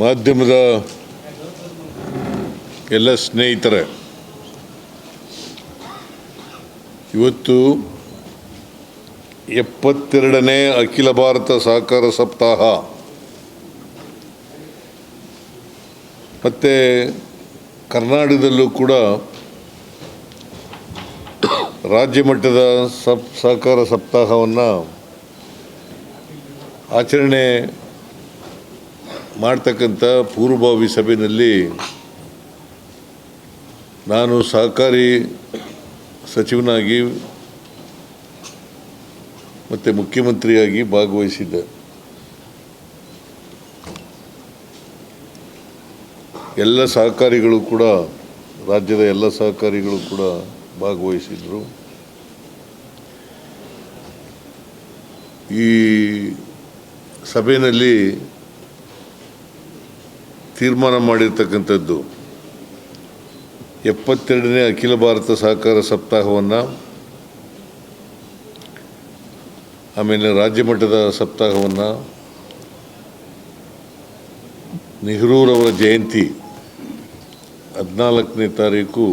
ಮಾಧ್ಯಮದ ಎಲ್ಲ ಸ್ನೇಹಿತರೆ, ಇವತ್ತು ಎಪ್ಪತ್ತೆರಡನೇ ಅಖಿಲ ಭಾರತ ಸಹಕಾರ ಸಪ್ತಾಹ. ಮತ್ತು ಕರ್ನಾಟಕದಲ್ಲೂ ಕೂಡ ರಾಜ್ಯ ಮಟ್ಟದ ಸಪ್, ಸಹಕಾರ ಸಪ್ತಾಹವನ್ನು ಆಚರಣೆ ಮಾಡ್ತಕ್ಕಂಥ ಪೂರ್ವಭಾವಿ ಸಭೆಯಲ್ಲಿ ನಾನು ಸಹಕಾರಿ ಸಚಿವನಾಗಿ ಮತ್ತು ಮುಖ್ಯಮಂತ್ರಿಯಾಗಿ ಭಾಗವಹಿಸಿದ್ದೆ. ಎಲ್ಲ ಸಹಕಾರಿಗಳು ಕೂಡ, ರಾಜ್ಯದ ಎಲ್ಲ ಸಹಕಾರಿಗಳು ಕೂಡ ಭಾಗವಹಿಸಿದರು. ಈ ಸಭೆಯಲ್ಲಿ ತೀರ್ಮಾನ ಮಾಡಿರ್ತಕ್ಕಂಥದ್ದು. ಎಪ್ಪತ್ತೆರಡನೇ ಅಖಿಲ ಭಾರತ ಸಹಕಾರ ಸಪ್ತಾಹವನ್ನು, ಆಮೇಲೆ ರಾಜ್ಯ ಮಟ್ಟದ ಸಪ್ತಾಹವನ್ನು ನೆಹರೂರವರ ಜಯಂತಿ ಹದಿನಾಲ್ಕನೇ ತಾರೀಕು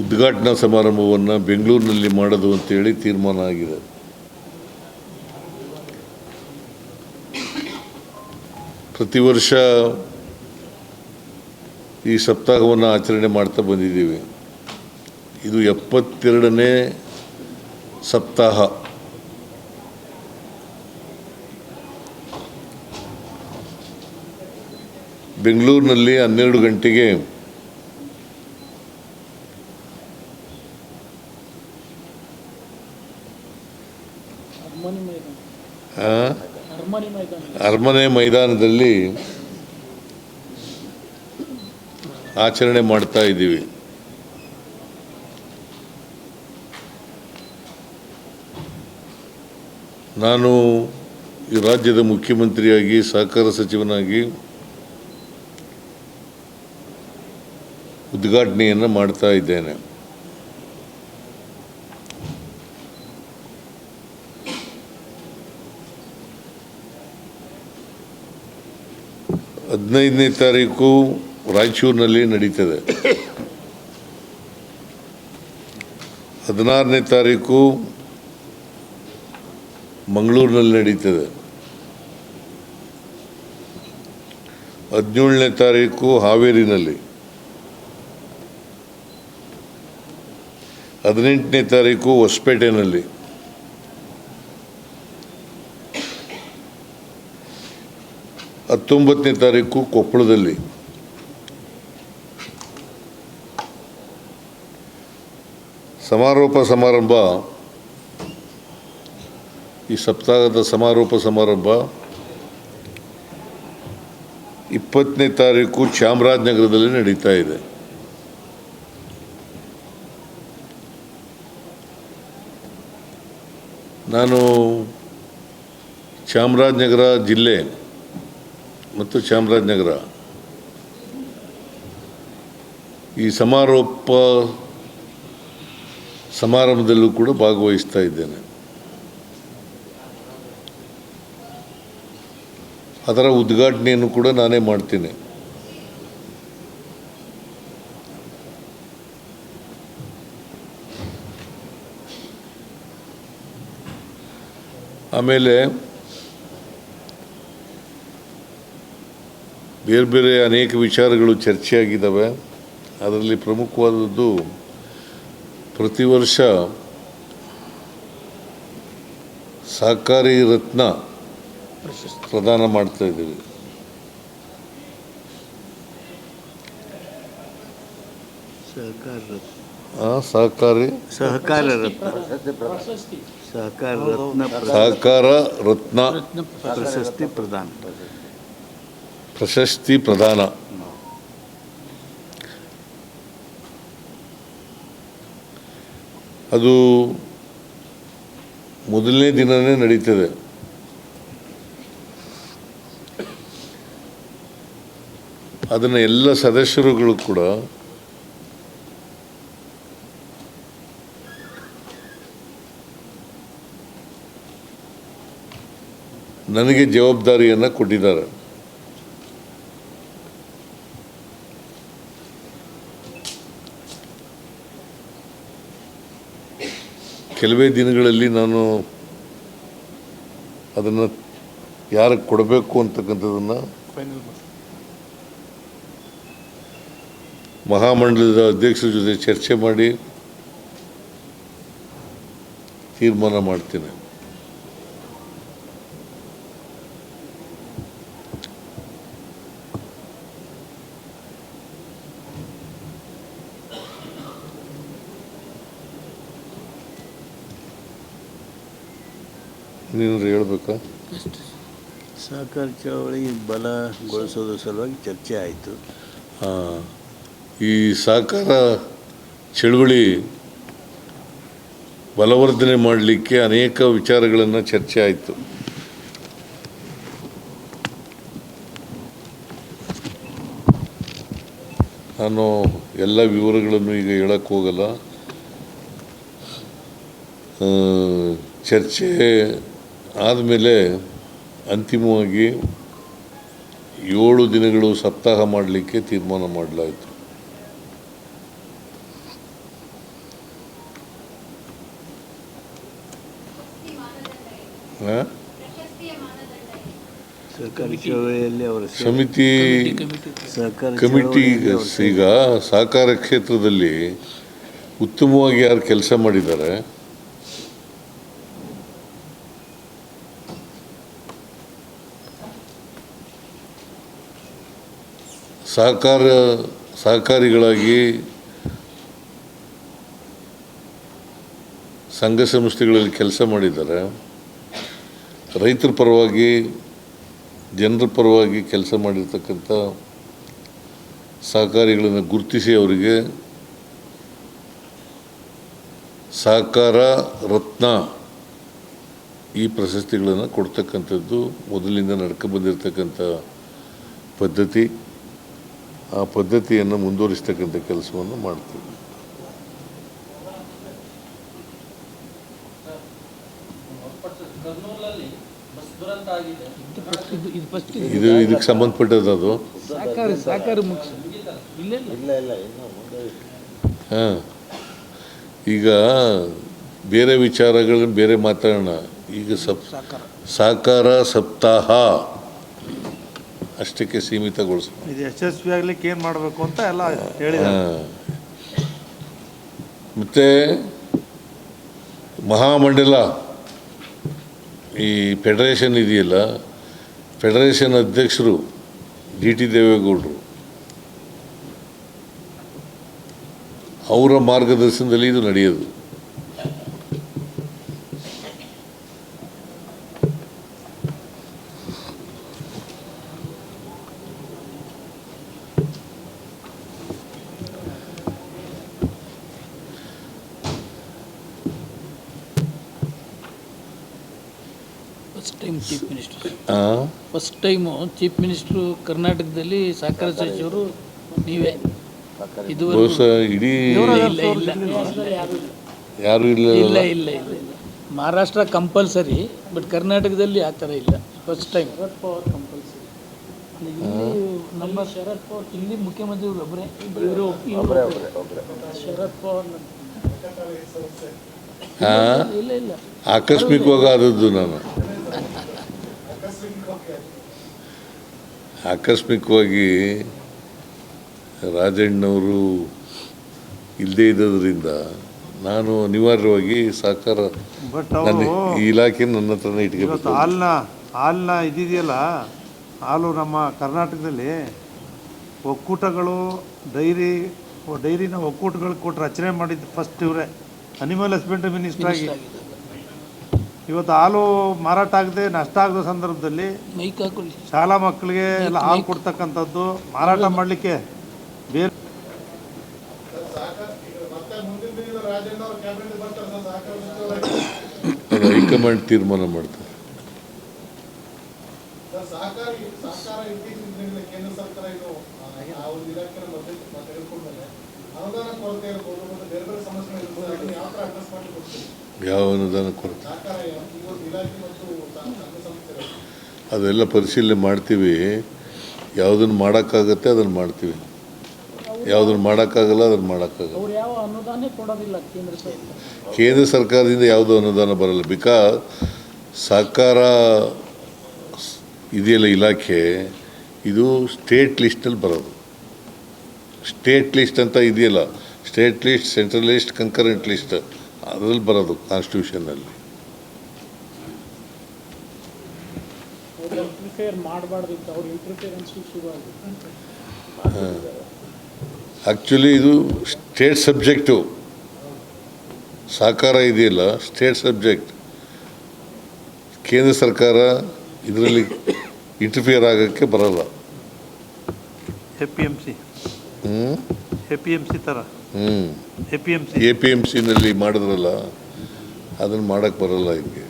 ಉದ್ಘಾಟನಾ ಸಮಾರಂಭವನ್ನು ಬೆಂಗಳೂರಿನಲ್ಲಿ ಮಾಡೋದು ಅಂತೇಳಿ ತೀರ್ಮಾನ ಆಗಿದೆ. ಪ್ರತಿ ವರ್ಷ ಈ ಸಪ್ತಾಹವನ್ನು ಆಚರಣೆ ಮಾಡ್ತಾ ಬಂದಿದ್ದೀವಿ. ಇದು ಎಪ್ಪತ್ತೆರಡನೇ ಸಪ್ತಾಹ. ಬೆಂಗಳೂರಿನಲ್ಲಿ ಹನ್ನೆರಡು ಗಂಟೆಗೆ ಹಾಂ ಅರಮನೆ ಮೈದಾನದಲ್ಲಿ ಆಚರಣೆ ಮಾಡ್ತಾ ಇದ್ದೀವಿ. ನಾನು ಈ ರಾಜ್ಯದ ಮುಖ್ಯಮಂತ್ರಿಯಾಗಿ ಸಹಕಾರ ಸಚಿವನಾಗಿ ಉದ್ಘಾಟನೆಯನ್ನು ಮಾಡ್ತಾ ಇದ್ದೇನೆ. ಹದಿನೈದನೇ ತಾರೀಕು ರಾಯಚೂರಿನಲ್ಲಿ ನಡೀತದೆ. ಹದಿನಾರನೇ ತಾರೀಕು ಮಂಗಳೂರಿನಲ್ಲಿ ನಡೀತದೆ. ಹದಿನೇಳನೇ ತಾರೀಕು ಹಾವೇರಿನಲ್ಲಿ. ಹದಿನೆಂಟನೇ ತಾರೀಕು ಹೊಸಪೇಟೆನಲ್ಲಿ. ಹತ್ತೊಂಬತ್ತನೇ ತಾರೀಕು ಕೊಪ್ಪಳದಲ್ಲಿ. ಸಮಾರೋಪ ಸಮಾರಂಭ. ಈ ಸಪ್ತಾಹದ ಸಮಾರೋಪ ಸಮಾರಂಭ ಇಪ್ಪತ್ತನೇ ತಾರೀಕು ಚಾಮರಾಜನಗರದಲ್ಲಿ ನಡೀತಾ ಇದೆ. ನಾನು ಚಾಮರಾಜನಗರ ಜಿಲ್ಲೆ ಮತ್ತು ಚಾಮರಾಜನಗರ. ಈ ಸಮಾರೋಪ ಸಮಾರಂಭದಲ್ಲೂ ಕೂಡ ಭಾಗವಹಿಸ್ತಾ ಇದ್ದೇನೆ. ಅದರ ಉದ್ಘಾಟನೆಯನ್ನು ಕೂಡ ನಾನೇ ಮಾಡ್ತೀನಿ. ಆಮೇಲೆ ಬೇರೆ ಬೇರೆ ಅನೇಕ ವಿಚಾರಗಳು ಚರ್ಚೆಯಾಗಿದ್ದಾವೆ. ಅದರಲ್ಲಿ ಪ್ರಮುಖವಾದದ್ದು ಪ್ರತಿ ವರ್ಷ ಸಹಕಾರಿ ರತ್ನ ಪ್ರದಾನ ಮಾಡ್ತಾ ಇದ್ದೀವಿ. ಸಹಕಾರ ಸಹಕಾರಿ? ಸಹಕಾರ ರತ್ನ. ಪ್ರಶಸ್ತಿ ಸಹಕಾರ ರತ್ನ ಸಹಕಾರ ರತ್ನ. ಪ್ರಶಸ್ತಿ ಪ್ರದಾನ. ಪ್ರಶಸ್ತಿ ಪ್ರದಾನ. ಅದು ಮೊದಲನೇ ದಿನವೇ ನಡೀತದೆ. ಅದನ್ನು ಎಲ್ಲ ಸದಸ್ಯರುಗಳು ಕೂಡ ನನಗೆ ಜವಾಬ್ದಾರಿಯನ್ನು ಕೊಟ್ಟಿದ್ದಾರೆ. ಕೆಲವೇ ದಿನಗಳಲ್ಲಿ ನಾನು ಅದನ್ನು ಯಾರಿಗೆ ಕೊಡಬೇಕು ಅಂತಕ್ಕಂಥದ್ದನ್ನು ಮಹಾಮಂಡಲದ ಅಧ್ಯಕ್ಷರ ಜೊತೆ ಚರ್ಚೆ ಮಾಡಿ ತೀರ್ಮಾನ ಮಾಡ್ತೀನಿ. ನೀನಾದ್ರು ಹೇಳಬೇಕು? ಸಹಕಾರ ಚಳವಳಿ ಬಲಗೊಳಿಸೋದ್ರ ಸಲುವಾಗಿ ಚರ್ಚೆ ಆಯಿತು. ಈ ಸಹಕಾರ ಚಳುವಳಿ ಬಲವರ್ಧನೆ ಮಾಡಲಿಕ್ಕೆ ಅನೇಕ ವಿಚಾರಗಳನ್ನು ಚರ್ಚೆ ಆಯಿತು. ನಾನು ಎಲ್ಲ ವಿವರಗಳನ್ನು ಈಗ ಹೇಳಕ್ಕೆ ಹೋಗಲ್ಲ. ಚರ್ಚೆ ಆದಮೇಲೆ ಅಂತಿಮವಾಗಿ ಏಳು ದಿನಗಳು ಸಪ್ತಾಹ ಮಾಡಲಿಕ್ಕೆ ತೀರ್ಮಾನ ಮಾಡಲಾಯಿತು. ಸಮಿತಿ ಕಮಿಟಿ ಈಗ ಸಹಕಾರ ಕ್ಷೇತ್ರದಲ್ಲಿ ಉತ್ತಮವಾಗಿ ಯಾರು ಕೆಲಸ ಮಾಡಿದ್ದಾರೆ ಸಹಕಾರ, ಸಹಕಾರಿಗಳಾಗಿ ಸಂಘ ಸಂಸ್ಥೆಗಳಲ್ಲಿ ಕೆಲಸ ಮಾಡಿದ್ದಾರೆ. ರೈತರ ಪರವಾಗಿ, ಜನರ ಪರವಾಗಿ ಕೆಲಸ ಮಾಡಿರ್ತಕ್ಕಂಥ ಸಹಕಾರಿಗಳನ್ನು ಗುರುತಿಸಿ ಅವರಿಗೆ ಸಹಕಾರ ರತ್ನ ಈ ಪ್ರಶಸ್ತಿಗಳನ್ನು ಕೊಡ್ತಕ್ಕಂಥದ್ದು ಮೊದಲಿಂದ ನಡ್ಕೊಂಡು ಬಂದಿರತಕ್ಕಂಥ ಪದ್ಧತಿ. ಆ ಪದ್ಧತಿಯನ್ನು ಮುಂದುವರಿಸ್ತಕ್ಕಂಥ ಕೆಲಸವನ್ನು ಮಾಡ್ತೀವಿ. ಇದು ಇದಕ್ಕೆ ಸಂಬಂಧಪಟ್ಟದ್ದು ಅದು? ಹಾಂ. ಈಗ ಬೇರೆ ವಿಚಾರಗಳನ್ನ ಬೇರೆ ಮಾತಾಡೋಣ. ಈಗ ಸಪ್ ಸಾಕಾರ. ಸಹಕಾರ ಸಪ್ತಾಹ. ಅಷ್ಟಕ್ಕೆ ಸೀಮಿತಗೊಳಿಸ ಇದು ಯಶಸ್ವಿ ಆಗ್ಲಿಕ್ಕೆ ಏನು ಮಾಡಬೇಕು ಅಂತ ಎಲ್ಲ ಹೇಳಿದ್ದಾರೆ. ಮತ್ತು ಮಹಾಮಂಡಲ ಈ ಫೆಡರೇಷನ್ ಇದೆಯಲ್ಲ ಫೆಡರೇಷನ್ ಅಧ್ಯಕ್ಷರು ಡಿ ಟಿ ದೇವೇಗೌಡರು ಅವರ ಮಾರ್ಗದರ್ಶನದಲ್ಲಿ ಇದು ನಡೆಯೋದು ಫಸ್ಟ್ ಟೈಮ್ ಚೀಫ್ ಮಿನಿಸ್ಟರ್ ಆ? ಫಸ್ಟ್ ಟೈಮು ಚೀಫ್ ಮಿನಿಸ್ಟ್ರು ಕರ್ನಾಟಕದಲ್ಲಿ ಸಹಕಾರ ಸಚಿವರು ನೀವೇ. ಇದುವರೆಗೂ ಬಹುಶಃ ಇಡೀ ಇಲ್ಲ ಯಾರು ಇಲ್ಲ. ಇಲ್ಲ? ಇಲ್ಲ ಇಲ್ಲ ಇಲ್ಲ ಮಹಾರಾಷ್ಟ್ರ ಕಂಪಲ್ಸರಿ ಬಟ್ ಕರ್ನಾಟಕದಲ್ಲಿ ಆ ಥರ ಇಲ್ಲ. First time Sharad Pawar compulsory ನಮ್ಮ ಶರದ್ ಪವಾರ್ ಇಲ್ಲಿ ಮುಖ್ಯಮಂತ್ರಿ ಒಬ್ಬರೇ ಇವರು ಶರದ್ ಪವಾರ್? ಇಲ್ಲ ಇಲ್ಲ. ಆಕಸ್ಮಿಕವಾಗಿ ಆದದ್ದು ನಾನು ಆಕಸ್ಮಿಕವಾಗಿ ರಾಜಣ್ಣವರು ಇಲ್ಲದೇ ಇದ್ದರಿಂದ ನಾನು ಅನಿವಾರ್ಯವಾಗಿ ಸಹಕಾರ ಬಟ್ ನನ್ನ ಈ ಇಲಾಖೆ ನನ್ನ ಹತ್ರನೇ ಇವತ್ತು ಇಟ್ಕೋಬೇಕು ಹಾಲ್ನ ಹಾಲ್ನ ಇದಿದೆಯಲ್ಲ ಹಾಲು ನಮ್ಮ ಕರ್ನಾಟಕದಲ್ಲಿ ಒಕ್ಕೂಟಗಳು ಡೈರಿ ಡೈರಿನ ಒಕ್ಕೂಟಗಳು ಕೊಟ್ಟು ರಚನೆ ಮಾಡಿದ್ದು ಫಸ್ಟ್ ಇವರೇ. ಅನಿಮಲ್ ಹಸ್ಬೆಂಡ್ರಿ ಮಿನಿಸ್ಟರ್ ಆಗಿ. ಇವತ್ತು ಹಾಲು ಮಾರಾಟ ಆಗದೆ ನಷ್ಟ ಆಗದ ಸಂದರ್ಭದಲ್ಲಿ ಮೈಕ್ ಹಾಕೊಳ್ಳಿ. ಶಾಲಾ ಮಕ್ಕಳಿಗೆ ಎಲ್ಲ ಹಾಲು ಕೊಡ್ತಕ್ಕಂಥದ್ದು ಮಾರಾಟ ಮಾಡಲಿಕ್ಕೆ ಬೇರೆ ಹೈಕಮಾಂಡ್ ತೀರ್ಮಾನ ಮಾಡ್ತಾರೆ. ಕೇಂದ್ರ ಸರ್ಕಾರ ಇದು ತೆಗೆದುಕೊಂಡ್ಮೇಲೆ ಅನುದಾನ ಕೊರತೆ ಇರ್ಬೋದು ಯಾವ ಅನುದಾನ ಕೊರತೆ ಅದೆಲ್ಲ ಪರಿಶೀಲನೆ ಮಾಡ್ತೀವಿ. ಯಾವುದನ್ನು ಮಾಡೋಕ್ಕಾಗತ್ತೆ ಅದನ್ನು ಮಾಡ್ತೀವಿ. ಯಾವುದನ್ನು ಮಾಡೋಕ್ಕಾಗಲ್ಲ ಅದನ್ನು ಮಾಡೋಕ್ಕಾಗಲ್ಲ. ಕೇಂದ್ರ ಸರ್ಕಾರ. ಸರ್ಕಾರದಿಂದ ಯಾವುದೂ ಅನುದಾನ ಬರಲ್ಲ. ಬಿಕಾಸ್ ಸಹಕಾರ ಸ್- ಇದೆಯಲ್ಲ ಇಲಾಖೆ ಇದು ಸ್ಟೇಟ್ ಲಿಸ್ಟಲ್ಲಿ ಬರೋದು. ಸ್ಟೇಟ್ ಲಿಸ್ಟ್ ಅಂತ ಇದೆಯಲ್ಲ. State list central list concurrent list ಅದರಲ್ಲಿ ಬರೋದು ಕಾನ್ಸ್ಟಿಟ್ಯೂಷನಲ್ಲಿ ಆ್ಯಕ್ಚುಲಿ ಇದು ಸ್ಟೇಟ್ ಸಬ್ಜೆಕ್ಟು ಸಹಕಾರ ಇದೆಯಲ್ಲ ಸ್ಟೇಟ್ ಸಬ್ಜೆಕ್ಟ್ ಕೇಂದ್ರ ಸರ್ಕಾರ ಇದರಲ್ಲಿ ಇಂಟರ್ಫಿಯರ್ ಆಗೋಕ್ಕೆ ಬರಲ್ಲ. ಎ ಪಿ ಎಂ ಸಿ ಹ್ಞೂ ಎ ಪಿ ಎಂ ಸಿ ಥರ A P M C. A P M ಸಿನಲ್ಲಿ ಮಾಡಿದ್ರಲ್ಲ ಅದನ್ನು ಮಾಡೋಕ್ಕೆ ಬರಲ್ಲ ಹಿಂಗೆ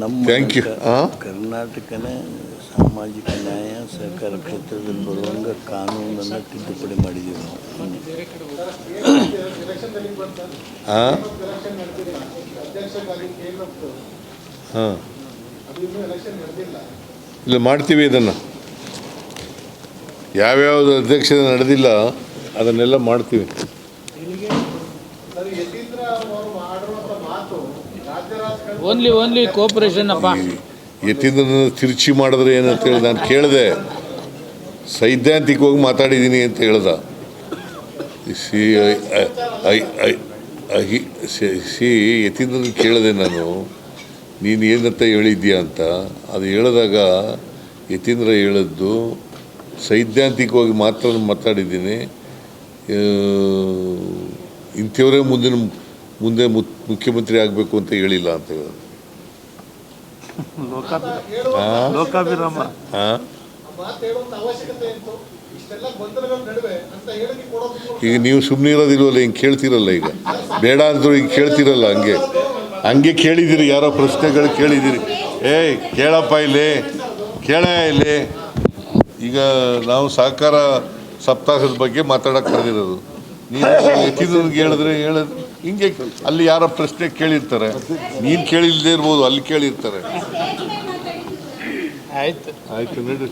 ನಮ್ಮ Thank you. ಕರ್ನಾಟಕನ ಸಾಮಾಜಿಕ ನ್ಯಾಯ ಸಹಕಾರ ಕ್ಷೇತ್ರದಲ್ಲಿ ಬರುವಂಗ ಕಾನೂನನ್ನು ತಿದ್ದುಪಡಿ ಮಾಡಿದ್ದೀವಿ ನಾವು. ಹಾಂ. ಇಲ್ಲ ಮಾಡ್ತೀವಿ ಇದನ್ನು. ಯಾವ್ಯಾವುದು ಅಧ್ಯಕ್ಷತೆ ನಡೆದಿಲ್ಲ ಅದನ್ನೆಲ್ಲ ಮಾಡ್ತೀವಿ. ಓನ್ಲಿ ಓನ್ಲಿ ಕೋಪರೇಷನ್ ಅಪ್ಪ. ಯತೀಂದ್ರನ ತಿರುಚಿ ಮಾಡಿದ್ರೆ ಏನಂತ ಹೇಳಿ ನಾನು ಕೇಳಿದೆ. ಸೈದ್ಧಾಂತಿಕವಾಗಿ ಮಾತಾಡಿದ್ದೀನಿ ಅಂತ ಹೇಳ್ದ. ಸಿ ಐ ಐ ಸಿ ಯತೀಂದ್ರನ ಕೇಳಿದೆ ನಾನು ನೀನು ಏನಂತ ಹೇಳಿದ್ಯಾ ಅಂತ. ಅದು ಹೇಳಿದಾಗ ಯತೀಂದ್ರ ಹೇಳಿದ್ದು ಸೈದ್ಧಾಂತಿಕವಾಗಿ ಮಾತ್ರ ಮಾತಾಡಿದ್ದೀನಿ. ಇಂಥವರೇ ಮುಂದಿನ ಮುಂದೆ ಮುತ್- ಮುಖ್ಯಮಂತ್ರಿ ಆಗಬೇಕು ಅಂತ ಹೇಳಿಲ್ಲ ಅಂತ ಹೇಳಿದ್ರು ಲೋಕಾಭಿ ಹಾಂ ಲೋಕಾಭಿರಾಮ. ಹಾಂ ಮಾತು ಹೇಳುವಂಥ ಅವಶ್ಯಕತೆ ಇತ್ತು ಇಷ್ಟೆಲ್ಲ ಗೊಂದಲಗಳ ನಡುವೆ ಅಂತ ಹೇಳಿಕೆ ಕೊಡೋದು ಈಗ ನೀವು ಸುಮ್ಮನೆ ಇರೋದಿಲ್ವಲ್ಲ ಹಿಂಗೆ ಕೇಳ್ತಿರಲ್ಲ ಈಗ. ಬೇಡ ಅಂದ್ರು ಈಗ ಕೇಳ್ತಿರಲ್ಲ ಹಂಗೆ. ಹಂಗೆ ಕೇಳಿದಿರಿ ಯಾರೋ ಪ್ರಶ್ನೆಗಳು ಕೇಳಿದಿರಿ. ಏಯ್ ಕೇಳಪ್ಪ ಇಲ್ಲಿ. ಕೇಳ ಇಲ್ಲಿ. ಈಗ ನಾವು ಸಹಕಾರ ಸಪ್ತಾಹದ ಬಗ್ಗೆ ಮಾತಾಡಕ್ಕೆ ಕರೆದಿರೋದು. ನೀನು ಎತ್ತಿದ್ರಿಗೆ ಹೇಳಿದ್ರೆ ಹೇಳಿದ್ರೆ ಹಿಂಗೆ ಅಲ್ಲಿ ಯಾರ ಪ್ರಶ್ನೆ ಕೇಳಿರ್ತಾರೆ. ನೀನು ಕೇಳಿಲ್ಲದೆ ಇರ್ಬೋದು ಅಲ್ಲಿ ಕೇಳಿರ್ತಾರೆ. ಆಯ್ತು. ಆಯ್ತು ನಡ್ರಿ